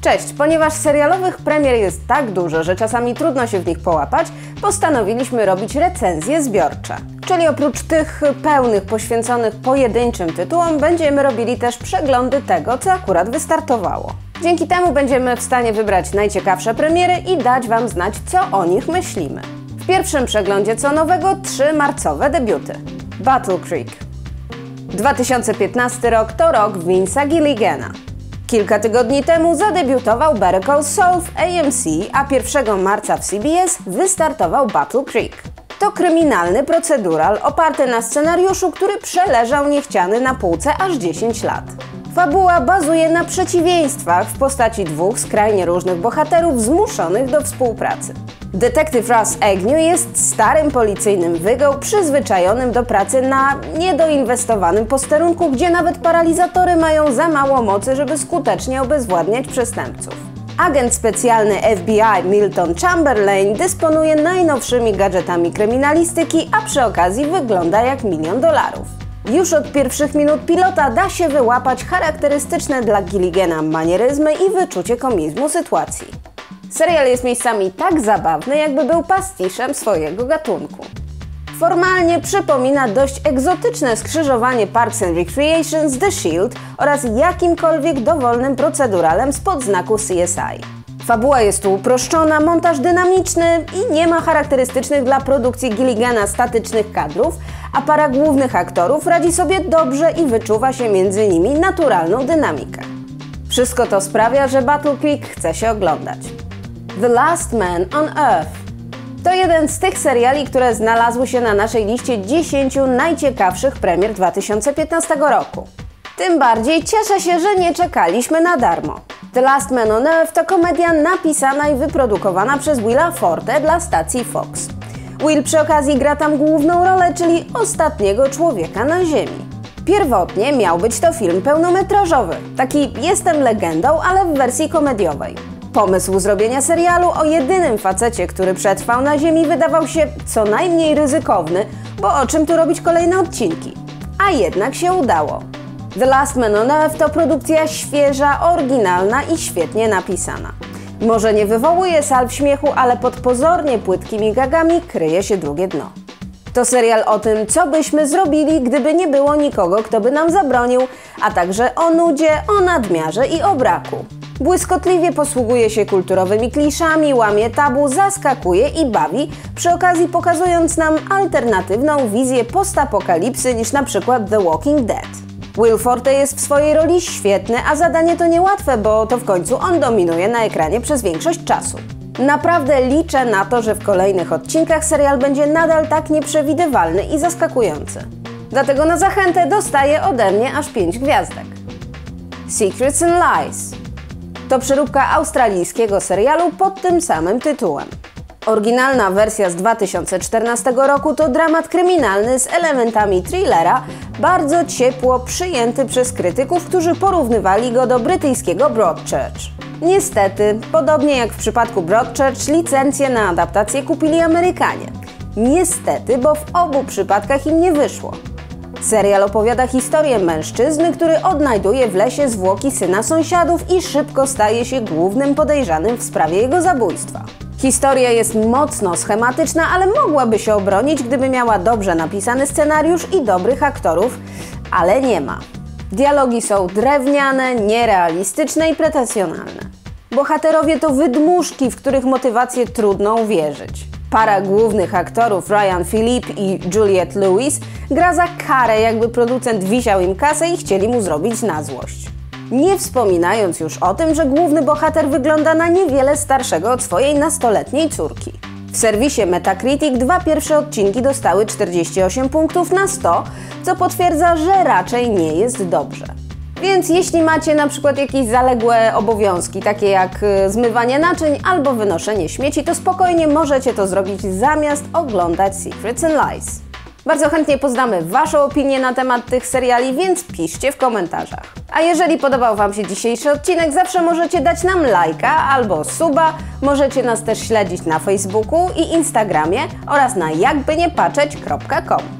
Cześć! Ponieważ serialowych premier jest tak dużo, że czasami trudno się w nich połapać, postanowiliśmy robić recenzje zbiorcze. Czyli oprócz tych pełnych poświęconych pojedynczym tytułom, będziemy robili też przeglądy tego, co akurat wystartowało. Dzięki temu będziemy w stanie wybrać najciekawsze premiery i dać Wam znać, co o nich myślimy. W pierwszym przeglądzie co nowego trzy marcowe debiuty. Battle Creek. 2015 rok to rok Vince'a Gilligana. Kilka tygodni temu zadebiutował Better Call Saul w AMC, a 1 marca w CBS wystartował Battle Creek. To kryminalny procedural oparty na scenariuszu, który przeleżał niechciany na półce aż 10 lat. Fabuła bazuje na przeciwieństwach w postaci dwóch skrajnie różnych bohaterów zmuszonych do współpracy. Detektyw Russ Agnew jest starym policyjnym wygą przyzwyczajonym do pracy na niedoinwestowanym posterunku, gdzie nawet paralizatory mają za mało mocy, żeby skutecznie obezwładniać przestępców. Agent specjalny FBI Milton Chamberlain dysponuje najnowszymi gadżetami kryminalistyki, a przy okazji wygląda jak milion dolarów. Już od pierwszych minut pilota da się wyłapać charakterystyczne dla Gilligana manieryzmy i wyczucie komizmu sytuacji. Serial jest miejscami tak zabawny, jakby był pastiszem swojego gatunku. Formalnie przypomina dość egzotyczne skrzyżowanie Parks and Recreation z The Shield oraz jakimkolwiek dowolnym proceduralem spod znaku CSI. Fabuła jest tu uproszczona, montaż dynamiczny i nie ma charakterystycznych dla produkcji Gilligana statycznych kadrów, a para głównych aktorów radzi sobie dobrze i wyczuwa się między nimi naturalną dynamikę. Wszystko to sprawia, że Battle Creek chce się oglądać. The Last Man on Earth to jeden z tych seriali, które znalazły się na naszej liście 10 najciekawszych premier 2015 roku. Tym bardziej cieszę się, że nie czekaliśmy na darmo. The Last Man on Earth to komedia napisana i wyprodukowana przez Willa Forte dla stacji Fox. Will przy okazji gra tam główną rolę, czyli ostatniego człowieka na Ziemi. Pierwotnie miał być to film pełnometrażowy, taki Jestem legendą, ale w wersji komediowej. Pomysł zrobienia serialu o jedynym facecie, który przetrwał na Ziemi, wydawał się co najmniej ryzykowny, bo o czym tu robić kolejne odcinki? A jednak się udało. The Last Man on Earth to produkcja świeża, oryginalna i świetnie napisana. Może nie wywołuje salw śmiechu, ale pod pozornie płytkimi gagami kryje się drugie dno. To serial o tym, co byśmy zrobili, gdyby nie było nikogo, kto by nam zabronił, a także o nudzie, o nadmiarze i o braku. Błyskotliwie posługuje się kulturowymi kliszami, łamie tabu, zaskakuje i bawi, przy okazji pokazując nam alternatywną wizję postapokalipsy niż na przykład The Walking Dead. Will Forte jest w swojej roli świetny, a zadanie to niełatwe, bo to w końcu on dominuje na ekranie przez większość czasu. Naprawdę liczę na to, że w kolejnych odcinkach serial będzie nadal tak nieprzewidywalny i zaskakujący. Dlatego na zachętę dostaje ode mnie aż 5 gwiazdek. Secrets and Lies to przeróbka australijskiego serialu pod tym samym tytułem. Oryginalna wersja z 2014 roku to dramat kryminalny z elementami thrillera, bardzo ciepło przyjęty przez krytyków, którzy porównywali go do brytyjskiego Broadchurch. Niestety, podobnie jak w przypadku Broadchurch, licencję na adaptację kupili Amerykanie. Niestety, bo w obu przypadkach im nie wyszło. Serial opowiada historię mężczyzny, który odnajduje w lesie zwłoki syna sąsiadów i szybko staje się głównym podejrzanym w sprawie jego zabójstwa. Historia jest mocno schematyczna, ale mogłaby się obronić, gdyby miała dobrze napisany scenariusz i dobrych aktorów, ale nie ma. Dialogi są drewniane, nierealistyczne i pretensjonalne. Bohaterowie to wydmuszki, w których motywację trudno uwierzyć. Para głównych aktorów Ryan Philippe i Juliette Lewis gra za karę, jakby producent wisiał im kasę i chcieli mu zrobić na złość. Nie wspominając już o tym, że główny bohater wygląda na niewiele starszego od swojej nastoletniej córki. W serwisie Metacritic dwa pierwsze odcinki dostały 48 punktów na 100, co potwierdza, że raczej nie jest dobrze. Więc jeśli macie na przykład jakieś zaległe obowiązki, takie jak y, zmywanie naczyń albo wynoszenie śmieci, to spokojnie możecie to zrobić zamiast oglądać Secrets and Lies. Bardzo chętnie poznamy Waszą opinię na temat tych seriali, więc piszcie w komentarzach. A jeżeli podobał Wam się dzisiejszy odcinek, zawsze możecie dać nam lajka albo suba. Możecie nas też śledzić na Facebooku i Instagramie oraz na jakbyniepatrzeć.com.